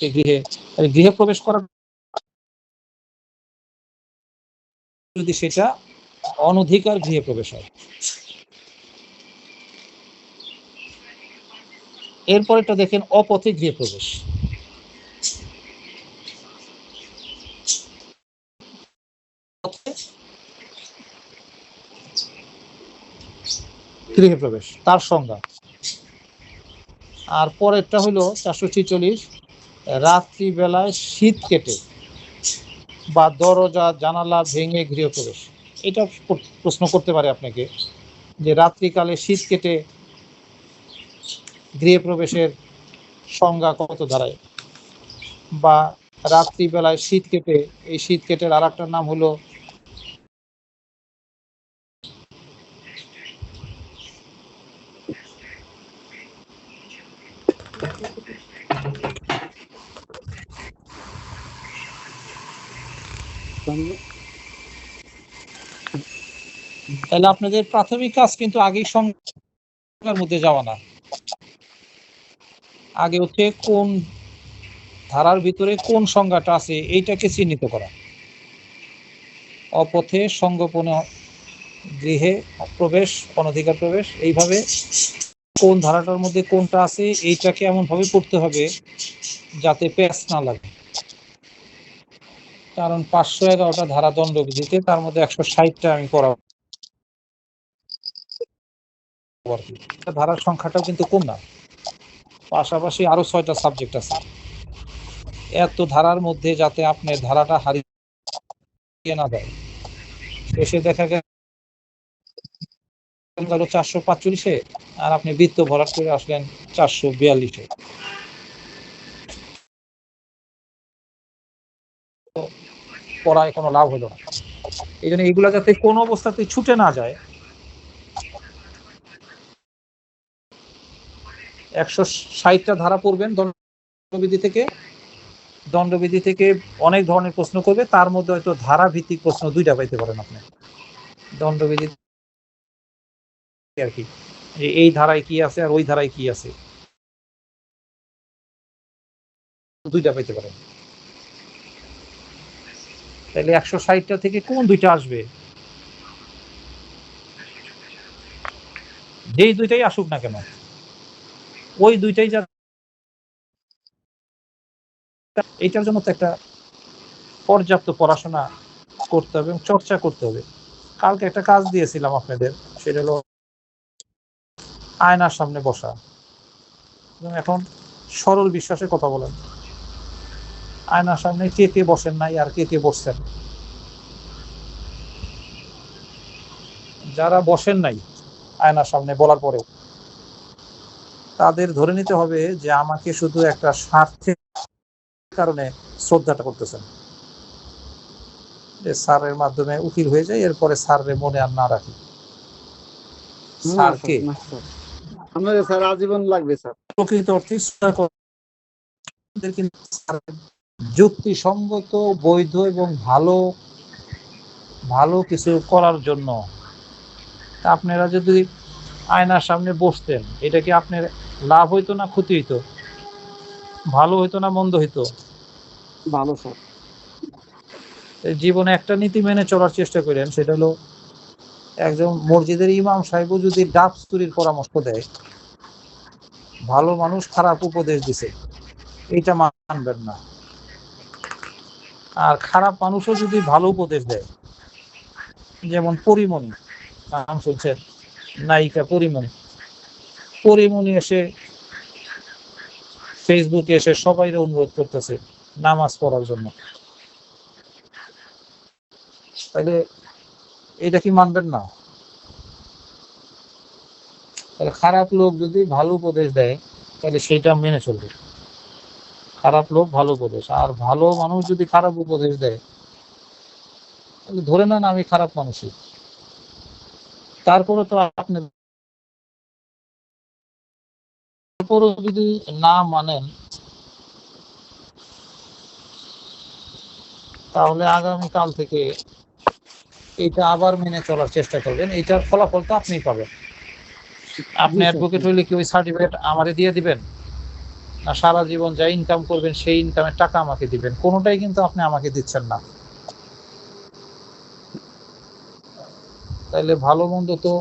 গৃহে গৃহে প্রবেশ করার যদি সেটা অনধিকার গৃহে প্রবেশ হয়। এরপরেটা দেখেন অপথে গৃহে প্রবেশ। গৃহে প্রবেশ, তার সংজ্ঞা। আর পরেরটা হলো চারশো ছিচল্লিশ। রাত্রিবেলায় শীত কেটে বা দরজা, জানালা ভেঙে গৃহপ্রবেশ। এটা প্রশ্ন করতে পারে আপনাকে যে রাত্রিকালে শীত কেটে গৃহপ্রবেশের সংজ্ঞা কত দাঁড়ায়? বা রাত্রিবেলায় শীত কেটে, এই শীত কেটের আর নাম হলো তাহলে আপনাদের প্রাথমিক কাজ কিন্তু আগেই সংজ্ঞার মধ্যে যাওয়া না। আগে হচ্ছে কোন ধারার ভিতরে কোন সংজ্ঞাটা আছে এইটাকে চিহ্নিত করা। অপথে সঙ্গোপনে গৃহে প্রবেশ, অনধিকার প্রবেশ, এইভাবে কোন ধারাটার মধ্যে কোনটা আছে এইটাকে এমন ভাবে পড়তে হবে যাতে প্যাচ না লাগে। কারণ পাঁচশো এগারোটা ধারা দণ্ড দণ্ডবিধিতে তার মধ্যে একশো ষাটটা আমি পড়াবো। আর কি। ধারার সংখ্যাটাও কিন্তু কম না। পাশাপাশি আরও ছয়টা সাবজেক্ট আছে। এত ধারার মধ্যে যাতে আপনার ধারাটা হারিয়ে না দেয় শেষে দেখা গেল চারশো পাঁচচল্লিশে, আর আপনি বৃত্ত ভরাট করে আসলেন চারশো বিয়াল্লিশে। পড়ায় কোনো লাভ হলো না। এই জন্য এগুলা যাতে কোনো অবস্থাতে ছুটে না যায় একশো ষাটটা ধারা পড়বেন দণ্ডবিধি থেকে। দণ্ডবিধি থেকে অনেক ধরনের প্রশ্ন করবে, তার মধ্যে হয়তো ধারা ভিত্তিক প্রশ্ন দুইটা পাইতে পারেন আপনি। দণ্ডবিধি আর কি। যে এই ধারায় কি আছে আর ওই ধারায় কি আছে। দুইটা পাইতে পারেন। তাহলে একশো ষাটটা থেকে কোন দুইটা আসবে? যেই দুইটাই আসুক না কেন। ওই দুইটাই যা এইটার জন্য তো একটা পর্যাপ্ত পড়াশোনা করতে হবে এবং চর্চা করতে হবে। কালকে একটা কাজ দিয়েছিলাম আপনাদের, সেটা হলো আয়নার সামনে বসা। এবং এখন সরল বিশ্বাসে কথা বলেন। আয়নার সামনে কে কে বসেন নাই আর কে কে বসছেন? যারা বসেন নাই আয়নার সামনে বলার পরেও। তাদের ধরে নিতে হবে যে আমাকে শুধু একটা স্বার্থের কারণে শ্রদ্ধাটা করতেছেন। যে স্যারের মাধ্যমে উকিল হয়ে যায় এরপরে স্যারের মনে আর না রাখি। স্যারকে আমাদের স্যার। আজীবন লাগবে স্যার। প্রকৃত অর্থে শ্রদ্ধা কর- তাদের কিন্তু স্যারের যুক্তিসঙ্গত বৈধ এবং ভালো ভালো কিছু করার জন্য। আপনারা যদি আয়নার সামনে বসতেন এটা কি আপনার লাভ হইতো না ক্ষতি হইতো। ভালো হইতো না মন্দ হইতো। ভালো স্যার। জীবনে একটা নীতি মেনে চলার চেষ্টা করেন সেটা হলো একজন মসজিদের ইমাম সাহেবও যদি ডাব চুরির পরামর্শ দেয় ভালো মানুষ খারাপ উপদেশ দিছে এইটা মানবেন না। আর খারাপ মানুষও যদি ভালো উপদেশ দেয় যেমন পরিমণি নাম শুনছেন? নায়িকা পরিমণি। পরিমণি এসে ফেসবুকে এসে সবাই অনুরোধ করতেছে নামাজ পড়ার জন্য। তাহলে এটা কি মানবেন না? তাহলে খারাপ লোক যদি ভালো উপদেশ দেয় তাহলে সেইটা মেনে চলবে। খারাপ লোক ভালো উপদেশ। আর ভালো মানুষ যদি খারাপ উপদেশ দেয় তাহলে ধরে নেন আমি খারাপ মানুষই। তারপরে তো আপনি তারপরও যদি না মানেন তাহলে আগামীকাল থেকে এটা আবার মেনে চলার চেষ্টা করবেন। এটার ফলাফল তো আপনি পাবেন। আপনি অ্যাডভোকেট হইলে কি ওই সার্টিফিকেট আমারে দিয়ে দিবেন? না সারা জীবন যা ইনকাম করবেন সেই ইনকামের টাকা আমাকে দিবেন। কোনোটাই কিন্তু আপনি আমাকে দিচ্ছেন না। তাইলে ভালো মন্দ তো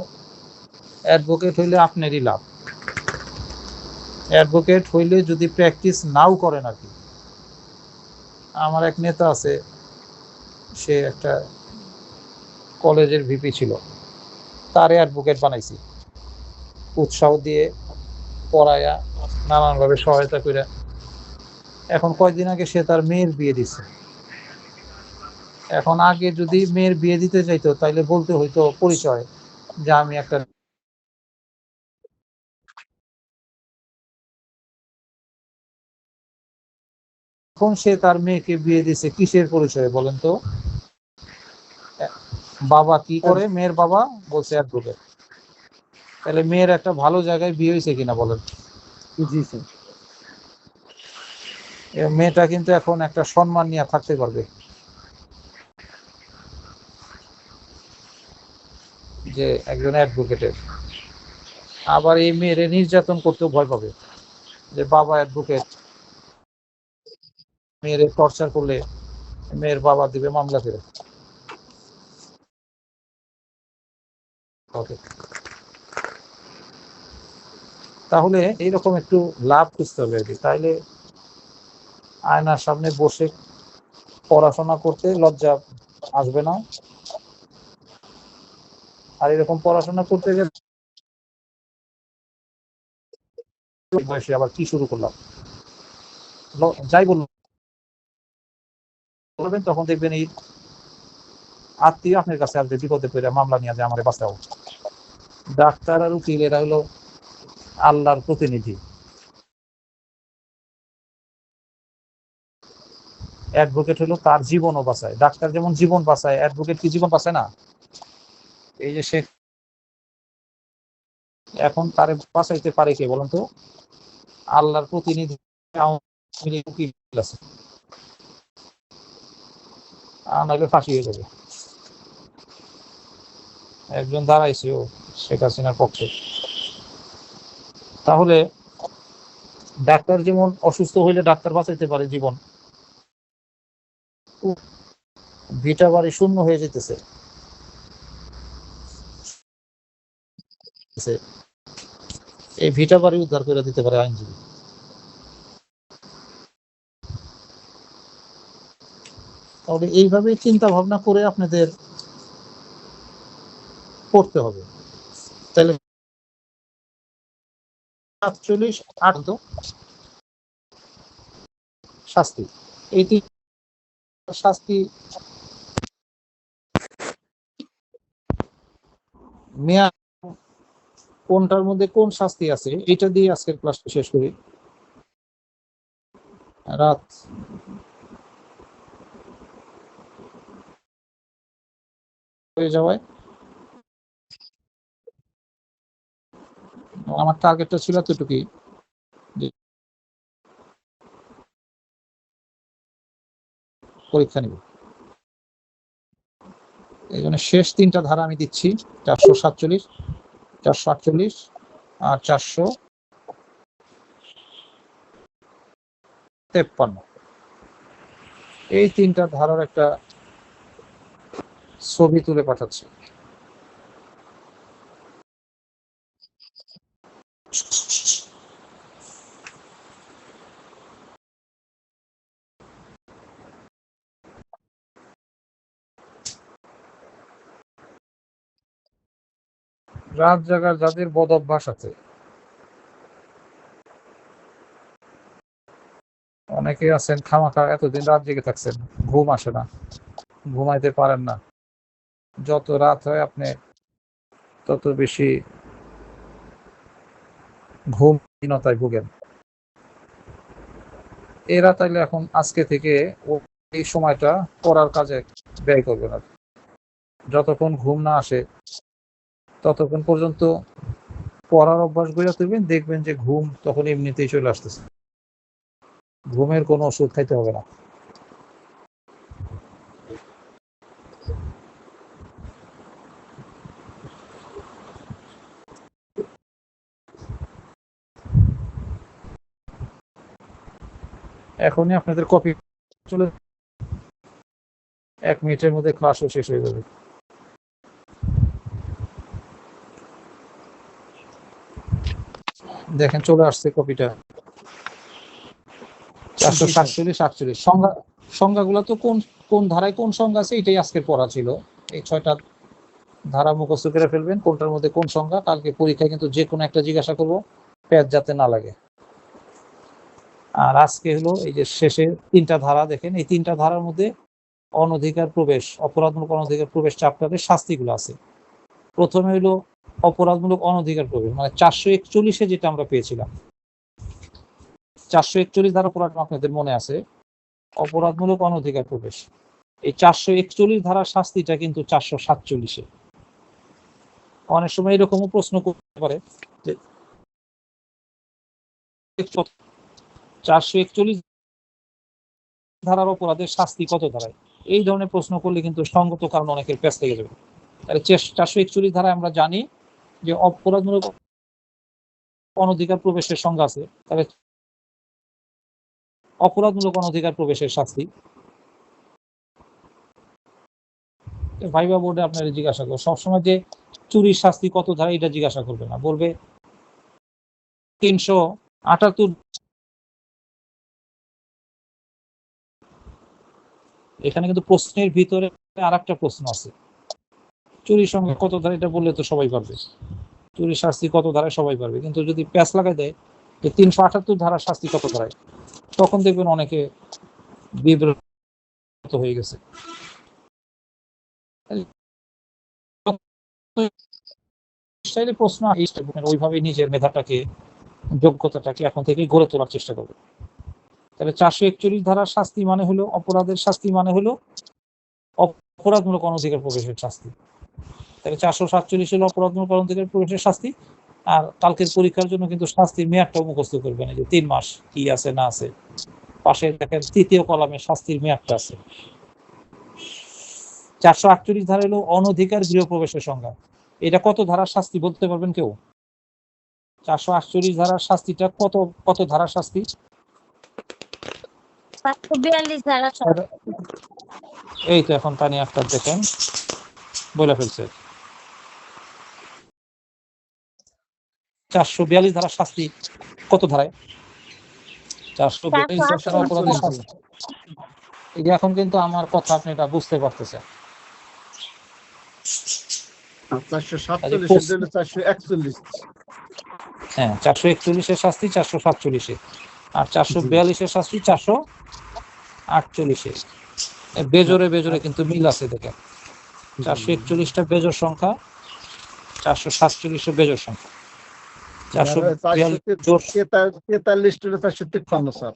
অ্যাডভোকেট হইলে আপনারই লাভ। অ্যাডভোকেট হইলে যদি প্র্যাকটিস নাও করেন আর কি আমার এক নেতা আছে, সে একটা কলেজের ভিপি ছিল। তারে অ্যাডভোকেট বানাইছি। উৎসাহ দিয়ে পড়ায়া নানানভাবে সহায়তা করে এখন কয়দিন আগে সে তার মেয়ের বিয়ে দিছে। এখন আগে যদি মেয়ের বিয়ে দিতে চাইতো, তাইলে বলতে হইতো পরিচয় যে আমি একটা এখন সে তার মেয়েকে বিয়ে দিছে কিসের পরিচয়ে বলেন তো? বাবা কি করে? মেয়ের বাবা বলছে এক অ্যাডভোকেট তাহলে মেয়ের একটা ভালো জায়গায় বিয়ে হয়েছে কিনা বলেন? জি স্যার। মেয়েটা কিন্তু এখন একটা সম্মান নিয়ে থাকতে পারবে। যে একজন অ্যাডভোকেটের আবার এই মেয়েরে নির্যাতন করতেও ভয় পাবে। যে বাবা অ্যাডভোকেট মেয়েরে টর্চার করলে মেয়ের বাবা দিবে, মামলা ফেরত তাহলে এইরকম একটু লাভ খুঁজতে হবে আর কি। তাইলে আয়নার সামনে বসে পড়াশোনা করতে লজ্জা আসবে না। আর এরকম পড়াশোনা করতে গেলে বয়সে আবার কি শুরু করলাম? যাই বলুন বলবেন তখন দেখবেন এই আত্মীয় আপনার কাছে আসবে, বিপদে পড়ে মামলা নিয়ে যে আমার বাঁচাও। ডাক্তার আর উকিল, এরা হলো আল্লাহর প্রতিনিধি। অ্যাডভোকেট হলো তার জীবনও বাঁচায়। ডাক্তার যেমন জীবন বাঁচায় অ্যাডভোকেট কি জীবন বাঁচায় না? এই যে সে এখন তারে বাঁচাইতে পারে কে বলুন তো? আল্লাহর প্রতিনিধি আছে। নাহলে ফাঁসি হয়ে যাবে। একজন দাঁড়াইছে ও, শেখ হাসিনার পক্ষে। তাহলে ডাক্তার যেমন অসুস্থ হইলে ডাক্তার বাঁচাইতে পারে জীবন, ভিটা বাড়ি শূন্য হয়ে যেতেছে। এই ভিটা বাড়ি উদ্ধার করে দিতে পারে আইনজীবী। তাহলে এইভাবে চিন্তা ভাবনা করে আপনাদের পড়তে হবে। তাহলে সাতচল্লিশ, আট শাস্তি। তিন শাস্তি মেয়াদ কোনটার মধ্যে কোন শাস্তি আছে, এটা দিয়ে আজকের ক্লাসটা শেষ করি। রাত হয়ে যাওয়ায়। আমার টার্গেটটা ছিল এতটুকুই। পরীক্ষা নিব। এই জন্য শেষ তিনটা ধারা আমি দিচ্ছি। চারশো সাতচল্লিশ, চারশো আটচল্লিশ আর চারশো তেপ্পান্ন। এই তিনটা ধারার একটা ছবি তুলে পাঠাচ্ছি। রাত জাগার যাদের বদ অভ্যাস আছে। অনেকে আছেন, খামাখা, এতদিন রাত জেগে থাকছেন, ঘুম আসে না। ঘুমাইতে পারেন না। যত রাত হয় আপনি তত বেশি ঘুমহীনতায় ভুগেন। এরা তাইলে এখন আজকে থেকে এই সময়টা পড়ার কাজে ব্যয় করবে না। যতক্ষণ ঘুম না আসে, ততক্ষণ পর্যন্ত পড়ার অভ্যাস গড়ে তুলবেন, দেখবেন যে ঘুম তখন এমনিতেই চলে আসতেছে। ঘুমের কোনো ওষুধ খাইতে হবে না। এখনই আপনাদের কপি চলে এক মিনিটের মধ্যে ক্লাসও শেষ হয়ে যাবে। দেখেন চলে আসছে কপিটা চারশো সাতচল্লিশ আটচল্লিশ সংজ্ঞা সংজ্ঞাগুলো তো কোন কোন ধারায় কোন সংজ্ঞা আছে? এটাই আজকের পড়া ছিল। এই ছয়টা ধারা মুখস্থ করে ফেলবেন কোনটার মধ্যে কোন সংজ্ঞা কালকে পরীক্ষায় কিন্তু যে কোনো একটা জিজ্ঞাসা করব প্যাচ যাতে না লাগে। আর আজকে হলো এই যে শেষে তিনটা ধারা, দেখেন, এই তিনটা ধারার মধ্যে অনধিকার প্রবেশ, অপরাধমূলক অনধিকার প্রবেশ চাপটাদের শাস্তিগুলো আছে। প্রথমে হলো অপরাধমূলক অনধিকার প্রবেশ মানে চারশো একচল্লিশে যেটা আমরা পেয়েছিলাম। চারশো একচল্লিশ ধারা অপরাধ আপনাদের মনে আছে? অপরাধমূলক অনধিকার প্রবেশ। এই চারশো একচল্লিশ ধারার শাস্তিটা কিন্তু চারশো সাতচল্লিশে। অনেক সময় এরকমও প্রশ্ন করতে পারে যে চারশো একচল্লিশ ধারার অপরাধের শাস্তি কত ধারায়? এই ধরনের প্রশ্ন করলে কিন্তু সঙ্গত কারণ অনেকের পেছ থেকে যাবে। তাহলে চারশো একচল্লিশ ধারায় আমরা জানি যে অপরাধমূলক অনধিকার প্রবেশের সংজ্ঞা আছে। তাহলে অপরাধমূলক অনধিকার প্রবেশের শাস্তি। ভাইবা বোর্ডে আপনারা জিজ্ঞাসা করব সবসময় যে চুরির শাস্তি কত ধারা এটা জিজ্ঞাসা করবে না। বলবে তিনশো আটাত্তর এখানে কিন্তু প্রশ্নের ভিতরে আর একটা প্রশ্ন আছে। চুরির সঙ্গে কত ধারা এটা বললে তো সবাই পারবে। চুরির শাস্তি কত ধারায় সবাই পারবে। কিন্তু যদি প্যাঁচ লাগাই দেয় যে তিনশো আটাত্তর ধারার শাস্তি কত ধারায়, তখন দেখবেন অনেকে বিব্রত হয়ে গেছে। প্রশ্ন ওইভাবে নিজের মেধাটাকে, যোগ্যতাটাকে এখন থেকে গড়ে তোলার চেষ্টা করবে। তাহলে চারশো একচল্লিশ ধারার শাস্তি মানে হলো, অপরাধের শাস্তি মানে হলো অপরাধমূলক অনধিকার প্রবেশের শাস্তি। তাহলে চারশো সাতচল্লিশ হলো অপরাধমূলক অনধিকার প্রবেশের শাস্তি, আর কালকের পরীক্ষার জন্য কিন্তু শাস্তির মেয়াদটাও মুখস্থ করবে না যে তিন মাস কি আছে, না আছে। পাশে দেখেন তৃতীয় কলামে শাস্তির মেয়াদটা আছে। চারশো আটচল্লিশ ধারা হলো অনধিকার গৃহ প্রবেশের সংজ্ঞা। এটা কত ধারার শাস্তি বলতে পারবেন কেউ? চারশো আটচল্লিশ ধারার শাস্তিটা কত কত ধারার শাস্তি পাঁচশো বিয়াল্লিশ ধারা সহ। এই তো এখন পানি আক্তার দেখেন। বলে ফেলছে। চারশো বিয়াল্লিশ ধারার শাস্তি কত ধারায়? চারশো বিয়াল্লিশ অপরাধের শাস্তি এখন কিন্তু আমার কথা আপনি এটা বুঝতে পারতেছেন। চারশো চারশো একচল্লিশ। হ্যাঁ চারশো একচল্লিশের শাস্তি চারশো সাতচল্লিশে। আর চারশো বিয়াল্লিশের শাস্তি চারশো আটচল্লিশে বেজরে বেজোরে কিন্তু মিল আছে দেখেন। চারশো একচল্লিশটা বেজর সংখ্যা চারশো সাতচল্লিশে বেজর সংখ্যা। চারশো বিয়াল্লিশ জোর। তেতাল্লিশ চারশো তিপ্পান্ন স্যার।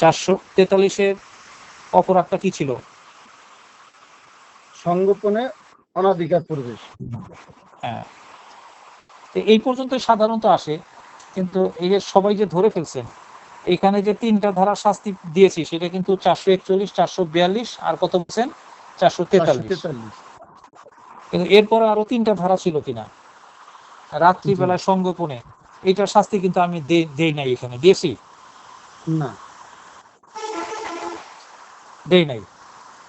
চারশো তেতাল্লিশের অপরাধটা কি ছিল? সংগোপনে অনাধিকার প্রবেশ। হ্যাঁ। এই পর্যন্ত সাধারণত আসে কিন্তু এই যে সবাই যে ধরে ফেলছেন এখানে যে তিনটা ধারা শাস্তি দিয়েছি সেটা কিন্তু চারশো একচল্লিশ চারশো বিয়াল্লিশ আর কত বলছেন? চারশো তেতাল্লিশ। কিন্তু এরপরে আরও তিনটা ধারা ছিল কিনা? রাত্রিবেলায় সংগোপনে এইটার শাস্তি কিন্তু আমি দেই নাই এখানে। দিয়েছি? না। দেই নাই।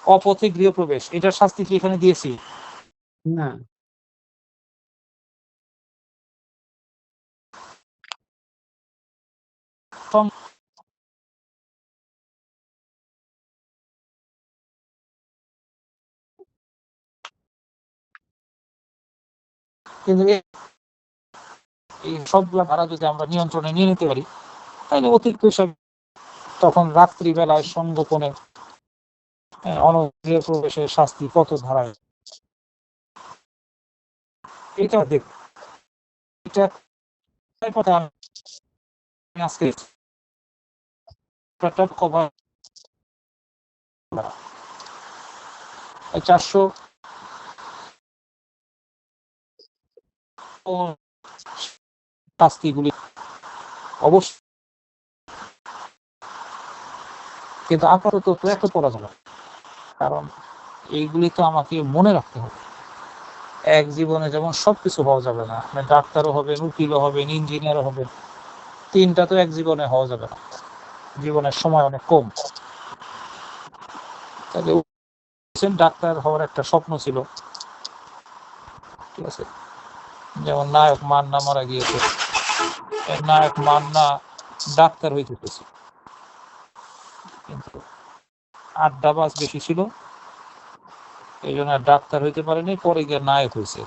অপথে গৃহপ্রবেশ। এটার শাস্তি কি এখানে দিয়েছি? না। সং- কিন্তু এই সবগুলা ধারা যদি আমরা নিয়ন্ত্রণে নিয়ে নিতে পারি তাহলে অতিরিক্ত হিসাবে তখন রাত্রিবেলায় সংগোপনে আহ, অনধিকার প্রবেশের শাস্তি কত ধারায় এটা দেখ। এটা কথা আজকে কভার চারশো শাস্তিগুলি অবশ্য কিন্তু আপাতত তো একটা পড়া যাবে কারণ এইগুলি তো আমাকে মনে রাখতে হবে। এক জীবনে যেমন সবকিছু হওয়া যাবে না আপনি ডাক্তারও হবেন, উকিলও হবেন ইঞ্জিনিয়ারও হবেন, তিনটা তো এক জীবনে হওয়া যাবে না। জীবনের সময় অনেক কম। তাহলে ডাক্তার হওয়ার একটা স্বপ্ন ছিল। ঠিক আছে? যেমন নায়ক মান্না মারা গিয়েছে। নায়ক মান্না ডাক্তার হইতে কিন্তু আড্ডাবাজ বেশি ছিল। এই জন্য ডাক্তার হইতে পারেনি, পরে গিয়ে নায়ক হয়েছে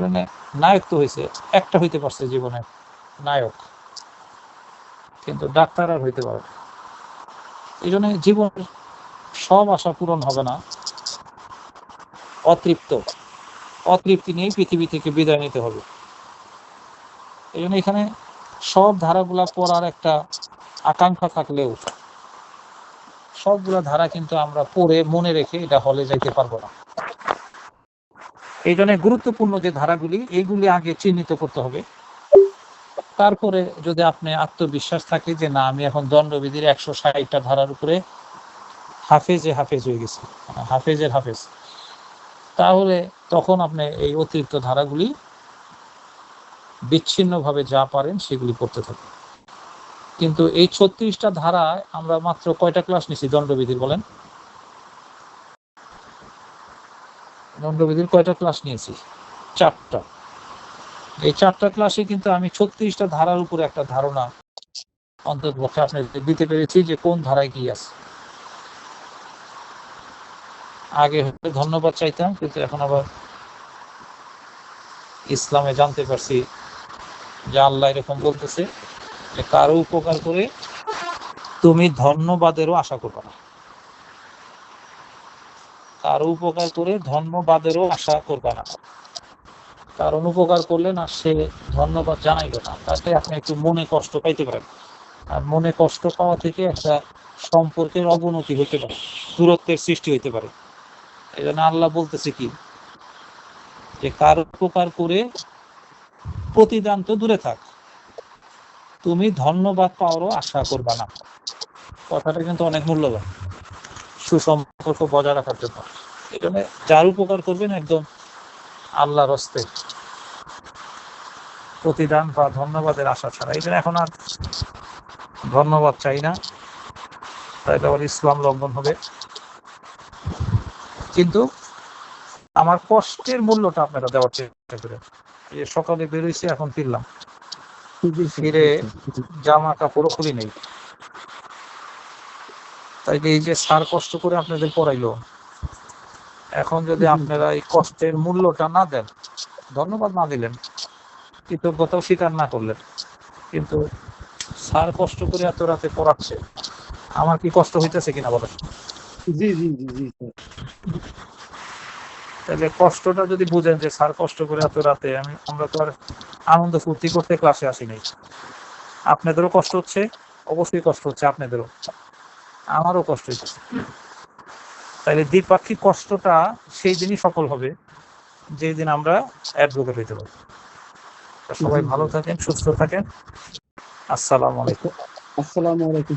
মানে নায়ক তো হয়েছে একটা হইতে পারছে জীবনে, নায়ক। কিন্তু ডাক্তার আর হইতে পারে। এই জন্য জীবনের সব আশা পূরণ হবে না। অতৃপ্ত। অতৃপ্তি নিয়ে পৃথিবী থেকে বিদায় নিতে হবে। এই জন্য এখানে সব ধারাগুলা পড়ার একটা আকাঙ্ক্ষা থাকলেও সবগুলা ধারা কিন্তু আমরা পড়ে মনে রেখে এটা হলে যাইতে পারব না। এই জন্য গুরুত্বপূর্ণ যে ধারাগুলি, এইগুলি আগে চিহ্নিত করতে হবে। তারপরে যদি আপনি আত্মবিশ্বাস থাকে যে না, আমি এখন দণ্ডবিধির একশো ষাটটা ধারার উপরে হাফেজে হাফেজ হয়ে গেছি মানে হাফেজের হাফেজ, তাহলে তখন আপনি এই অতিরিক্ত ধারাগুলি বিচ্ছিন্নভাবে যা পারেন সেগুলি পড়তে থাকুন। কিন্তু এই ছত্রিশটা ধারায় আমরা মাত্র কয়টা ক্লাস নিছি? দণ্ডবিধির বলেন। দণ্ডবিধির কয়টা ক্লাস নিয়েছি? চারটা। এই চারটা ক্লাসে কিন্তু আমি ছত্রিশটা ধারার উপরে একটা ধারণা অন্তত পক্ষে আপনাদের দিতে পেরেছি যে কোন ধারায় কি আছে। আগে ধন্যবাদ চাইতাম, কিন্তু এখন আবার ইসলামে জানতে পারছি যে আল্লাহ এরকম বলতেছে। কারও উপকার করে তুমি ধন্যবাদেরও আশা করবে না। কারও উপকার করে ধন্যবাদেরও আশা করবে না। কারণ উপকার করলে না সে ধন্যবাদ জানাইবে না। তাতে আপনি একটু মনে কষ্ট পাইতে পারেন। আর মনে কষ্ট পাওয়া থেকে একটা সম্পর্কের অবনতি হতে পারে, দূরত্বের সৃষ্টি হইতে পারে। এই জন্য আল্লাহ বলতেছে কি, যে কার উপকার করে প্রতিদান তো দূরে থাক তুমি ধন্যবাদ পাওয়ারও আশা করবা না। কথাটা কিন্তু অনেক মূল্যবান। সুসম্পর্ক বজায় রাখার জন্য। জন্য যার উপকার করবেন একদম আল্লাহর হস্তে। প্রতিদান বা ধন্যবাদের আশা ছাড়া। এই জন্য এখন আর ধন্যবাদ চাই না। তাইলে আবার ইসলাম লঙ্ঘন হবে। কিন্তু আমার কষ্টের মূল্যটা আপনারা দেওয়ার চেষ্টা করেন। সকালে বেরোইছি, এখন ফিরলাম। ফিরে জামা কাপড়ও খুলি নেই। তাই এই যে সার কষ্ট করে আপনাদের পড়াইলো, এখন যদি আপনারা এই কষ্টের মূল্যটা না দেন, ধন্যবাদ না দিলেন, কৃতজ্ঞতাও স্বীকার না করলেন, কিন্তু স্যার কষ্ট করে এত রাতে পড়াচ্ছে, আমার কি কষ্ট হইতেছে কিনা বলেন? জি জি জি জি তাহলে কষ্টটা যদি বুঝেন যে স্যার কষ্ট করে এত রাতে, আমি, আমরা তো আর আনন্দ ফুর্তি করতে ক্লাসে আসি নাই। আপনাদেরও কষ্ট হচ্ছে, অবশ্যই কষ্ট হচ্ছে আপনাদেরও। আমারও কষ্ট হচ্ছে। তাহলে দ্বিপাক্ষিক কষ্টটা সেই দিনই সফল হবে, যেই দিন আমরা অ্যাডভোকেট হইতে পারব। তা সবাই ভালো থাকেন, সুস্থ থাকেন। আসসালামু আলাইকুম। আসসালামু আলাইকুম।